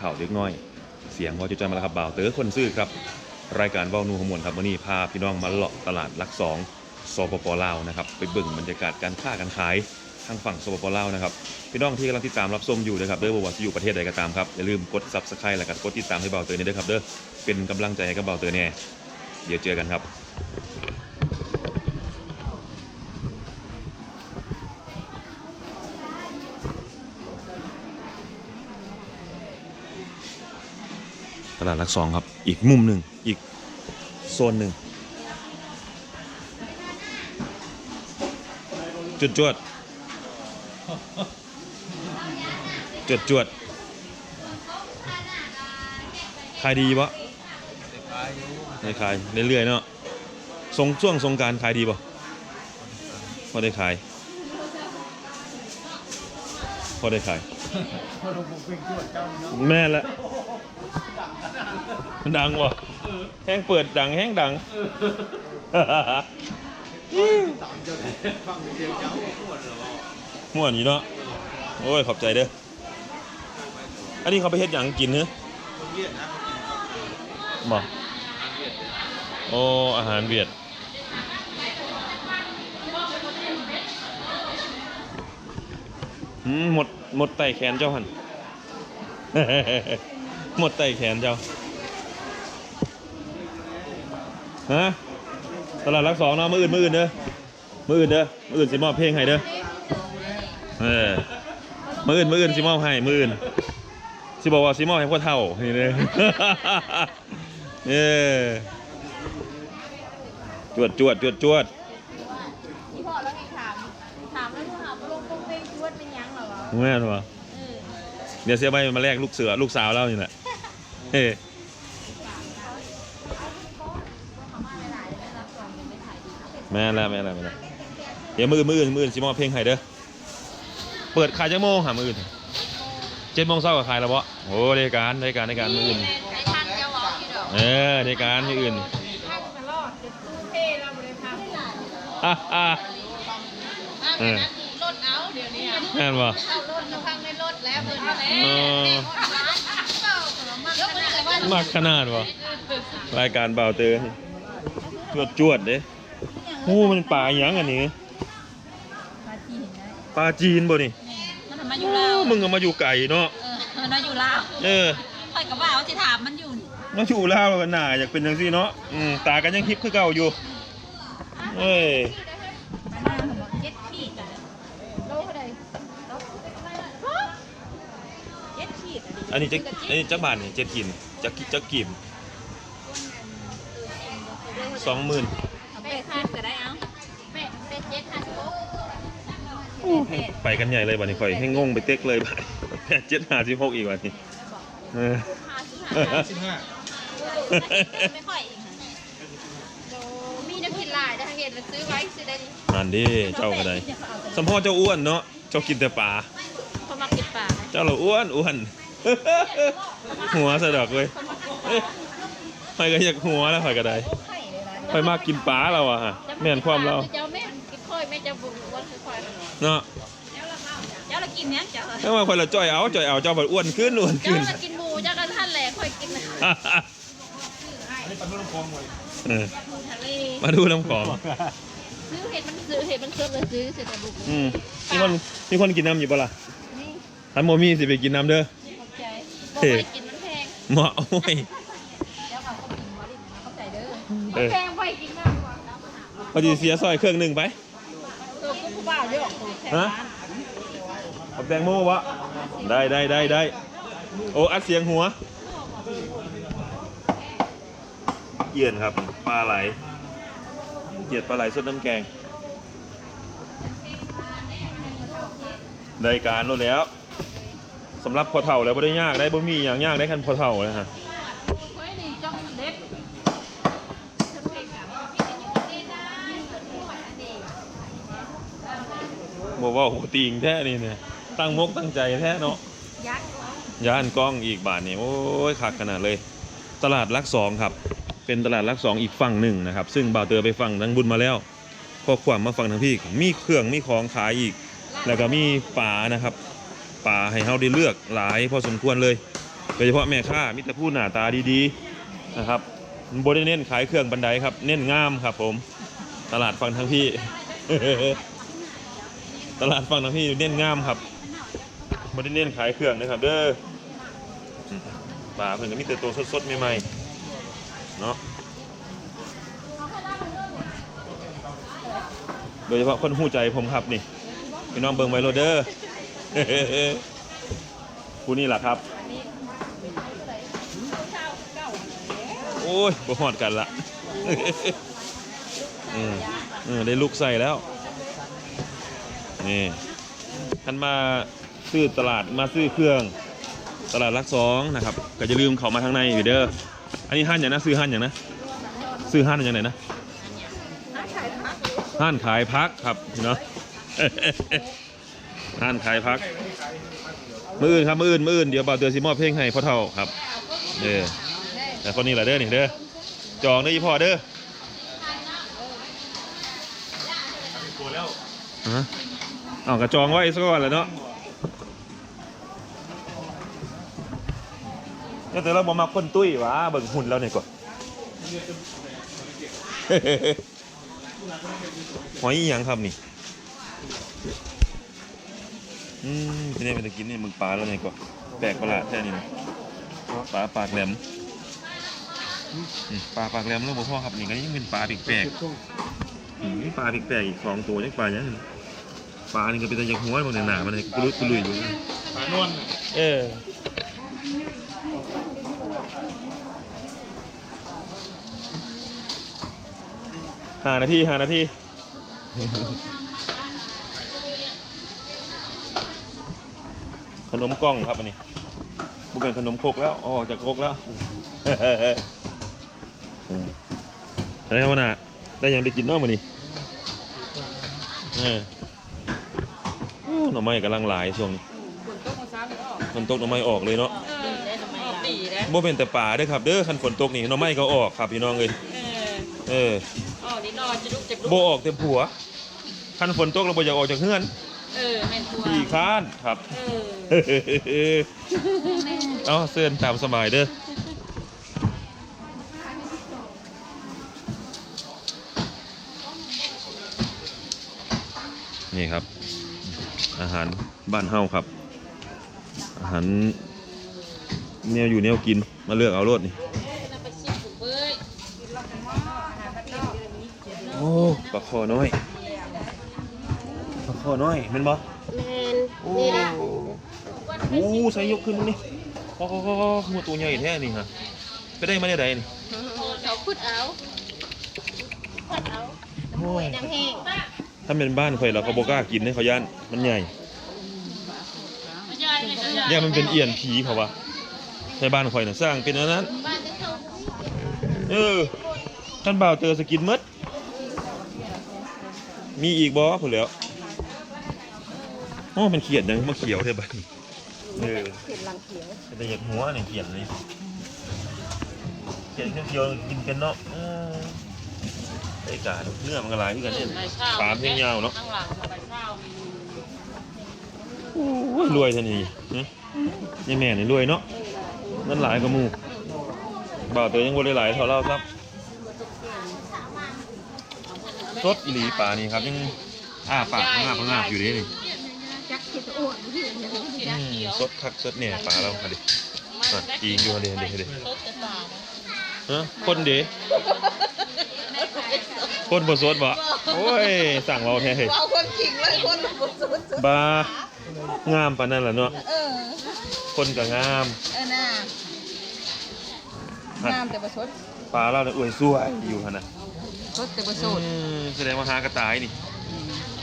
สาวเฒ่าเล็กน้อย เสียงวอจุใจมาแล้วครับบ่าวเต๋อคนซื่อครับ รายการว้านูขมวลครับวันนี้พาพี่น้องมาเลาะตลาดลักสองสปปลาวนะครับไปเบิ่งบรรยากาศการค้าการขายทางฝั่งสปปลาวนะครับพี่น้องที่กำลังติดตามรับชมอยู่นะครับเด้อบ่ว่าจะอยู่ประเทศใดก็ตามครับอย่าลืมกด subscribe และกดติดตามให้บ่าวเต๋อเนี่ยเด้อครับเด้อเป็นกำลังใจให้กับบ่าวเต๋อแน่ยเดี๋ยวเจอกันครับ ตลาดหลักสองครับ อีกมุมหนึ่งอีกโซนหนึ่งจุดจวดจวดจวดขายดีปะไม่ขายเรื่อยๆเนาะสงช่วงสงกรารขายดีปะพอได้ขายพอได้ขายแม่ละมัน ดังวะแห้งเปิดดังแห้งดังม่วนอยู่เนาะโอ้ยขอบใจเด้ออันนี้เขาไปเฮ็ดหยังกินเนอะบ่โอ้อาหารเวียดอืมหมดหมดไต่แขนเจ้าหันหมดไต่แขนเจ้า ฮะตลาดรักสองเนาะมืออื่นมืออื่นเด้อมืออื่นเด้อมืออื่นสิมอบเพลงให้เด้อเออมืออื่นมืออื่นสิมอบให้มืออื่นสิบอกว่าสิมอบให้พวกเท่านี่เลยเออจวดจวดจวดจวดพี่พ่อแล้วไงถามถามแล้วถามว่าลงตรงเป็นชวดเป็นยังเหรอวะแม่นวะเออเดี๋ยวเสียใบมาแลกลูกเสือลูกสาวเล่านี่แหละเฮ้ เขามาหลายๆได้รับรองเป็นไม่ถ่ายดี แม่นแล้วแม่นแล้วแม่นแล้วเดี๋ยวมืออื่นมืออื่นมืออื่นสิมอบเพลงให้เด้อเปิดขายจังโมงหามืออื่นเจ็ดโมงเช้าก็ขายแล้วบ่โอ้ได้การได้การได้การมืออื่นไอ้ท่านเจ้าหวอกที่ดอกเออได้การมืออื่นท่านตลอดจะตู้เท่เราบริพารอะอะอ้าวเป็นนัดรถเอาเดี๋ยวนี้แม่นบ่เอารถมาพังในรถแล้วเปิดมาแล้วเออยกมือเลยว่ามากขนาดบ่รายการเบาเตอจวดจวดเด้ โอ้มันปลาหยังอันนี้ปาจีนได้ปลาจีนบ่นี่มันทำมาอยู่ลาวมึงก็มาอยู่ไก่เนาะเออมันมาอยู่ลาวเออค่อยกับว่าเขาจะถามมันอยู่มาอยู่ลาวแล้วกันหน่าอยากเป็นจังซี่เนาะอืมตากันยังฮิปคือเก่าอยู่เอ้ยเจ็ดขีดโลเท่าไหร่เจ็ดขีดอันนี้จะอันนี้จักบาทนี่เจ็ดกินจักกิจักกิมสองหมื่น ไปกันใหญ่เลยบัดนี้ข่อยให้งงไปเต็กเลยบัดแปดเจ็ดห้าสิบหกอีกบัดนี้เออห้าสิบห้าไม่ค่อยอีกโดมีน้ำกินหลายได้เห็นแล้วซื้อไว้ซื้อได้ดินั่นดิเจ้าก็ได้สัมพ่อเจ้าอ้วนเนาะเจ้ากินแต่ปลาเขามากินปลาเจ้าเราอ้วนอ้วนหัวสะดอกเว้ยเอ้ยข่อยก็อยากหัวแล้วข่อยก็ได้ข่อยมากกินปลาเราอะฮะแม่นความเราเจ้าแม่กินค่อยแม่ จะบุกวันค่อยเนาะเจ้าละกินเนี้ยเจ้าถ้าว่าข่อยละจ้อยเอาจ้อยเอาเจ้าบัดอ้วนขึ้นอ้วนเจ้าขึ้นละกินหมูเจ้าก็ท่านแหล่ค่อยกินเออทะเลมาดูน้ำของซื้อเห็ดมันซื้อเห็ดมันซื้อเลยซื้อเสร็จแต่บุกอืมมีคนมีคนกินน้ำอยู่ปะล่ะนี่ถ้าโมมีสิไปกินน้ำเด้อขอบใจบอกไปกินมันแพงเหมาะโอ้ยเดี๋ยวเขาก็กินวอลินเข้าใจเด้อเออแพงไปกินมากกว่าพอดีเสียซอยเครื่องหนึ่งไป ตัวกูผู้บ่าวเอะแพงฮะแตงโมวะได้ได้ได้ได้โอ้อัดเสียงหัวเหยื่นครับปลาไหลเหยียดปลาไหลสดน้ำแกง ได้การแล้วแล้วสำหรับพอเท่าแล้วไม่ได้ยากได้บ่มีอย่างยากได้คันพอเท่าเลยฮะ ไว้นี่จ้องเล็บ บอกว่าโอ้โหตีงแท้นี่เนี่ยตั้งมกตั้งใจแท้เนาะยักษ์ย่านกล้องอีกบาทนี่โอ้ยคักขนาดเลย ตลาดลักสองครับ เป็นตลาดลักสองอีกฝั่งหนึ่งนะครับ ซึ่งบ่าวเตอไปฝั่งทางบุญมาแล้วพอความมาฝั่งทางพี่มีเครื่องมีของขายอีก แล้วก็มีป่านะครับปลาให้เฮาได้เลือกหลายพอสมควรเลยโดยเฉพาะแม่ค้ามิตรพูดหน้าตาดีๆนะครับบได้เน้นขายเครื่องบันไดครับ เน้นงามครับผม ตลาดฟังทางพี่ ตลาดฟังทางพี่เน้นงามครับบได้เน้นขายเครื่องนะครับ เด้อปลาเพิ่นก็มีแต่ตัวสดๆใหม่ๆเนาะโดยเฉพาะคนหู้ใจผมครับนี่พี่น้องเบิงไวโรเดอร์ผู้นี่แหละครับ โอ้ยบ่ฮอดกันละเออเออได้ลูกใส่แล้ว นี่ท่านมาซื้อตลาดมาซื้อเครื่อง ตลาดรักสองนะครับก็จะลืมเขามาทางในอยู่เด้ออันนี้ห้านอย่างนะซื้อห้านอย่างนะซื้อห้านอย่างไหนนะห้านขายพักครับเนาะห้านขายพักมืออื่นครับมืออื่นมืออื่นเดี๋ยวบ่าวเตือนสิมอบเพลงให้พ่อเท่าครับเออแต่คนนี้แหละเด้อนี่เด้อจองได้ยี่พ่อเด้อฮะ เอากระจองไว้ซะก่อนแหล้วเนาะเนี่ยแต่เราบ่มักคนตุ้ยวะเบิ่งหุ่นแล้วเนี่ยก่อนหอยยังครับนี่อืมเป็นไงเป็นตะกินนี่มึงปลาแล้วเนี่ยก่อนแปลกประหลาดแท้นี่นะปลาปากแหลมปลาปากแหลมแล้วบ่พ่อครับนี่ก็ยังเป็นปลาแปลกๆอืมปลาแปลกๆอีกสองตัวยังปลายัง ปลานี่ก็เป็นตะยักหัวมันเนี่ยหนามันเนี่ยกระลุกกลุยอยู่ปลานวลเออห้านาทีห้านาทีขนมกล้องครับอันนี้บุเป็นขนมโคกแล้วออกจากคกแล้วอะไรครับวะน่ะได้ยังได้กินน้อมันนี่เออ หน่อไม้กำลังหลายช่วงนี้ฝนตกมาซ้ำแล้วฝนตกหน่อไม้ออกเลยเนาะเออได้ทำไมออกปีแล้วบ่เป็นแต่ป่าเด้อครับ เด้อคันฝนตกนี่หน่อไม้ก็ออกครับพี่น้องเอ้ยเออเออออกนี่นอนจะลุกจากลุกบ่ออกเต็มผัวคันฝนตกเราบ่อยากออกจากเฮือนเออแม่นตัวขี้ค้านครับ เออเอาเสื้อตามสบายเด้อนี่ครับ อาหารบ้านเฮาครับ อาหารแนวอยู่แนวกินมาเลือกเอารถนี่เราไปชิมสุกเบ้ยโอ้ปลาคอน้อยปลาคอน้อยแมันบ่แมนโอ้โอ้ใส่ยกขึ้นมึงนี่โอ้โหหัวตัวใหญ่แท้นี่ฮะไปได้มาได้ใดนี่เขาขุดเอาขุดเอาโอ้ยน้ำแห้ง ถ้าเป็นบ้านข่อยเราก็บ่กล้ากินให้เขาย่านมันใหญ่ย่ามันเป็นเอียนผีเขาวะในบ้านข่อยน่ะสร้างเป็นอันนั้นบ้านจะเข้าเออท่านบ่าวเจอสกินหมดมีอีกบ่พุ่นแหล้วโอ้มันเขียดยังมาเขียวแท้บัดนี้เออเห็ดลังเขียวแต่อยากหัวนี่เขียนเลยเขียนเขียวๆกินกันเนาะ อืมไอ้กาเนื้อมันก็หลายที่กันเนี่ยปลามนยาวๆเนาะข้างหลังใบข้าวโอ้ยรวยทันทีนี่ยายแม่นี่รวยเนาะนั่นหลายกว่าหมู่บ่าวตัวยังบ่ได้หลายเท่าเราครับสดอีหลีปลานี่ครับยังอ้าปากงาบงาบอยู่เด้นี่จักเห็ดอ้วนที่อืมสดคักสดเนี่ยปลาเราค่ะดิอะจีนอยู่เด้เด้เด้รถจะตายฮะคนเด้ คนบ่สดบ่โอ้ยสั่งเราแท้เฮ้ยเอาคนจริงเลยคนบนสุดบางามปานนั้นล่ะเนาะเออคนก็งาม เออน่าหัดงามแต่ประชดปลาเราเนี่ยอวยสวยอยู่หั่นน่ะชดแต่ประชดอืมแสดงว่าหากระต่ายนี่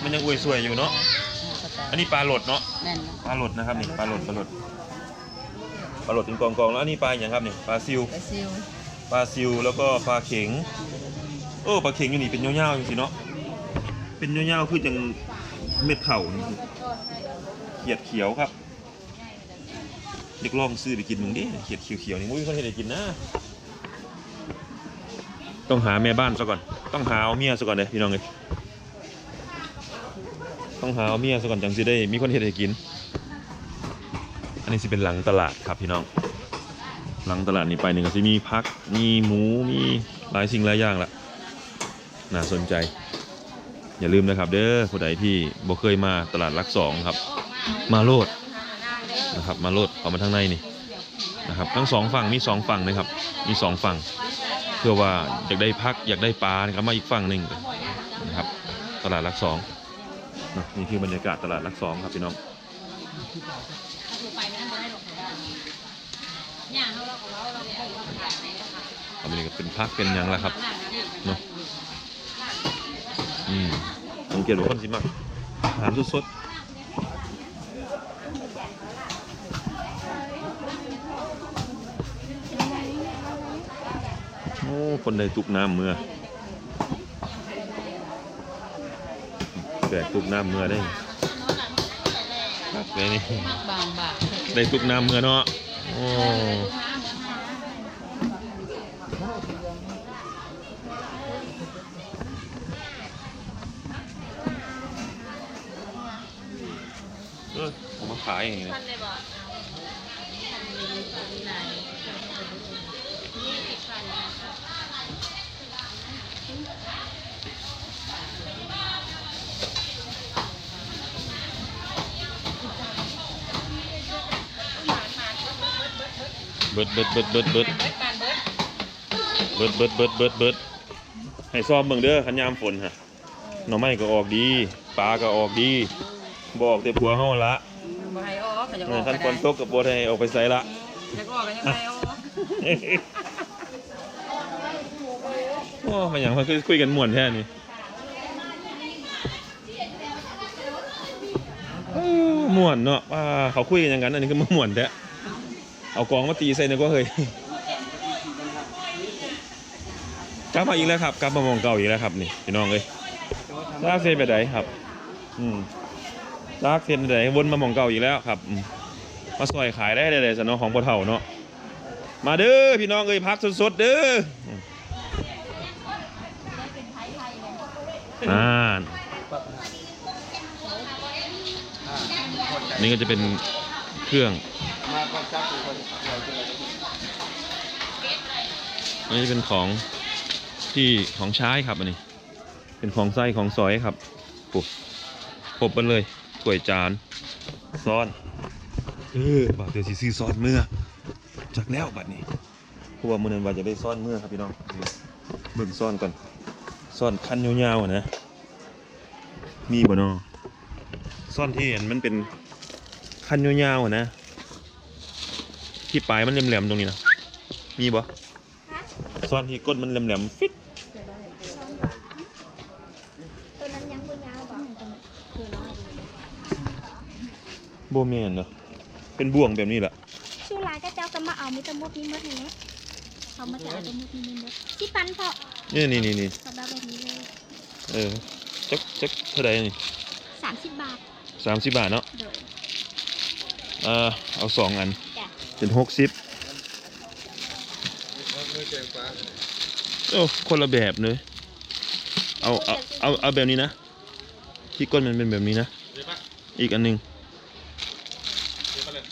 มันยังอวยสวยอยู่เนาะอันนี้ปลาหลดเนาะแม่นปลาหลดนะครับนี่ปลาหลดปลาหลดปลาหลดเป็นกองกองๆแล้วอันนี้ปลาอย่างครับนี่ปลาซิวไปซิลปลาซิวแล้วก็ปลาเข็ง โอ้ปลาเข็งอยู่นี่เป็นยาๆจริงๆเนาะเป็นยาๆคือจังเม็ดเข่านี่เขียดเขียวครับเด็กลองซื้อไปกินมึงดิเขียดเขียวๆนี่มุ้ยเขาให้ได้กินนะต้องหาแม่บ้านซะก่อน ต้องหาเอาเมียซะก่อนเลยพี่น้องเลยต้องหาเอาเมียซะก่อนจังสิได้มีคนเห็ดให้กิน อันนี้สิเป็นหลังตลาดครับพี่น้อง หลังตลาดนี้ไปหนึ่งก็จะมีพักมีหมูมีหลายสิ่งหลายอย่างละ น่าสนใจ อย่าลืมนะครับ เด้อผู้ใดที่บ่เคยมาตลาดรักสองครับ มาโลดนะครับ มาโลดเข้ามาทางในนี่นะครับทั้งสองฝั่งมีสองฝั่งนะครับ มีสองฝั่ง เพื่อว่าอยากได้พักอยากได้ปลานะครับมาอีกฝั่งหนึ่งนะครับ ตลาดรักสองนะนี่คือบรรยากาศตลาดรักสองครับพี่น้องไปไม่ได้หรอกเนี่ยเราเราของเราเราเนี่ยเราขายไหนนะคะอันนี้ก็เป็นพักเป็นยังละครับเนาะ อืมสังเกตว่าคนสิมากอาหารสดๆโอ้คนใดตุกน้ำเมื่อแบกตุกน้ำเมื่อได้ครับเลยนี่บางบางได้ตุกน้ำเมื่อเนาะโอ้ ขายอย่างนี้นะพันเลยบอกไหนนี่สิบพันเบิดเบิดเบิดเบิดเบิดเบิดเบิดเบิดเบิดเบิดเบิดเบิดให้ซ้อมเบิ่งเด้อขันยามฝนฮะหน่อไม้ก็ออกดีปลาก็ออกดีบอกแต่ผัวเฮาละ จะอเอออกคันฝนตกกับบ่ได้ออกไปไสละจะออกกันยังไงออกโอ้มันหยังมันคือคุยกันม่วนแท้นี่เออม่วนเนาะว่าเขาคุยกันหยังกันอันนี้คือมาม่วนแท้เอากองมาตีใส่นึกว่าเฮ้ยกลับมาอีกแล้วครับกลับมามองเก่าอีกแล้วครับนี่พี่น้องเอ้ยลากเส้นไปไหนครับ อืม ลากเส้นไปไหนวนมามองเก่าอีกแล้วครับมาซอยขายได้เลยๆสนองของพ่อเฒ่าเนาะมาเด้อพี่น้องเอ้ยพักสดๆเด้ออ่านี่ก็จะเป็นเครื่องอันนี้เป็นของที่ของใช้ครับอันนี้ เป็นของไส้ของซอยครับปุ๊บครบไปเลย ถ้วยจานซ้อนเออบาดเดี๋ยวสิซื้อซ้อนเมื่อจากแล้วบัดนี้เพราะว่ามื้อนั้นว่าจะได้ซ้อนเมื่อครับพี่น้องเดี๋ยวเบิ่งซ้อนก่อนซ้อนคันยาวๆอะนะมีบ่เนาะซ้อนที่เห็นมันเป็นคันยาวๆอะนะ ที่ปลายมันแหลมๆตรงนี้นะมีบ่ซ่อนที่ก้นมันแหลมๆฟิต ตัวนั้นยังบ่ยาวบ่ โบเมนเหรอเป็นบ่วงแบบนี้แหละชูลายก็เจ้าก็มาเอามิตรมุดนี่มดนี่นะเขามาจะเอาตัวมุดนี่มดที่ปันพอนี่นี่นี่นี่เขาแบบนี้เลยเออจักจักเท่าไหร่นี่สามสิบบาทสามสิบบาทเนาะโดยเออเอาสองอันจ้ะเป็นหกสิบมือเก่งฟ้าโอ้คนละแบบเลยเอาเอาเอาเอาแบบนี้นะที่ก้นมันเป็นแบบนี้นะเดี๋ยวปะอีกอันหนึงเ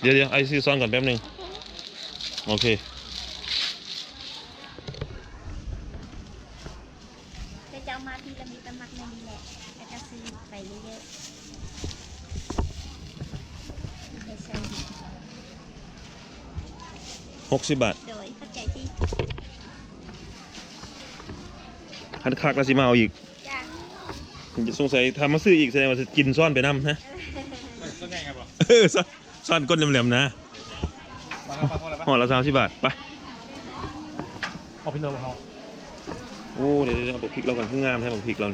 ดี๋ยวปะเลยเดี๋ยวเดี๋ยวไอซื้อซ้อนก่อนแป๊บหนึง โอเคแต่เจ้ามาที่ละมีตะมักในนี่แหละแล้วก็ซื้อไปเยอะๆไปใส่หกสิบบาท โดยเข้าใจที่คันคักแล้วสิมาเอาอีกจ้ะจะสงสัยทำมาซื้ออีกแสดงว่าจะกินซ่อนไปน้ำนะต้นใหญ่ครับบอเออซ่อน ซ่อนก้นแหลมๆนะมาครับมาพอแล้วปะห่อละสามสิบบาท ไป เอาพี่โน้ตเขาโอ้เดี๋ยวเดี๋ยวเอาพริกเราก่อนข้างงามใช่ไหมพริกเรา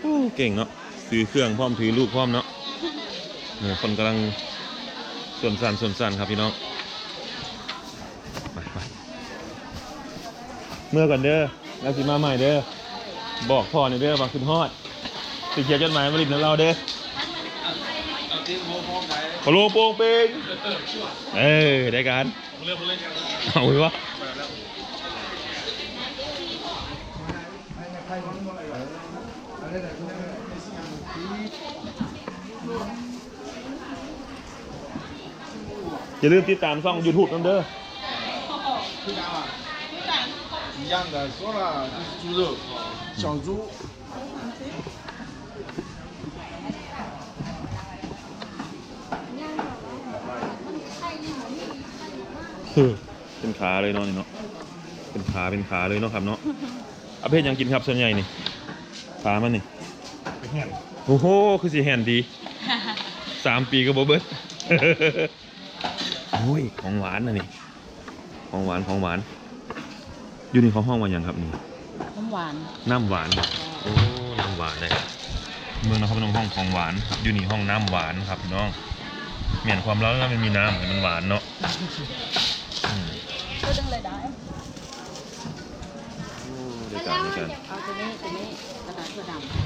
โอ้เก่งเนาะถือเครื่องพร้อมถือลูกพร้อมเนาะเออคนกำลังส่วนสันส่วนสันครับพี่น้องไปไปเมื่อก่อนเด้อแล้วสิมาใหม่เด้อบอกพ่อหน่อยเด้อว่าขึ้นฮอด สิเขียนจดหมายมาลิบน้ำเราเด้อ เอาที่โมพร้อมไหน พะโลโปงเปงเออได้การ เรื่องเรื่อง เอาไว้วะ มาแล้ว เ อย่าลืมติดตามช่อง YouTube น้ำเด้อ 一样的，说了就是猪肉，小猪。 เป็นขาเลยเนาะนี่เนาะเป็นขาเป็นขาเลยเนาะครับเนาะเอาเพศยังกินครับส่วนใหญ่นี่ขามันนี่ไปเห็นโอ้โหคือสีแหนดีสามปีก็บ่เบิดโอ้ยของหวานนะนี่ของหวานของหวาน อยู่นี่เขาห้องว่าหยังครับนี่น้ำหวานน้ำหวานครับโอ้น้ำหวานเลยเมืองนครพนมห้องของหวานครับอยู่นี่ห้องน้ำหวานครับพี่น้องเหมียนความร้อนแล้วมันมีน้ำแต่มันหวานเนาะ ตัวนี้ตัวนี้กระดาษถั่วดำ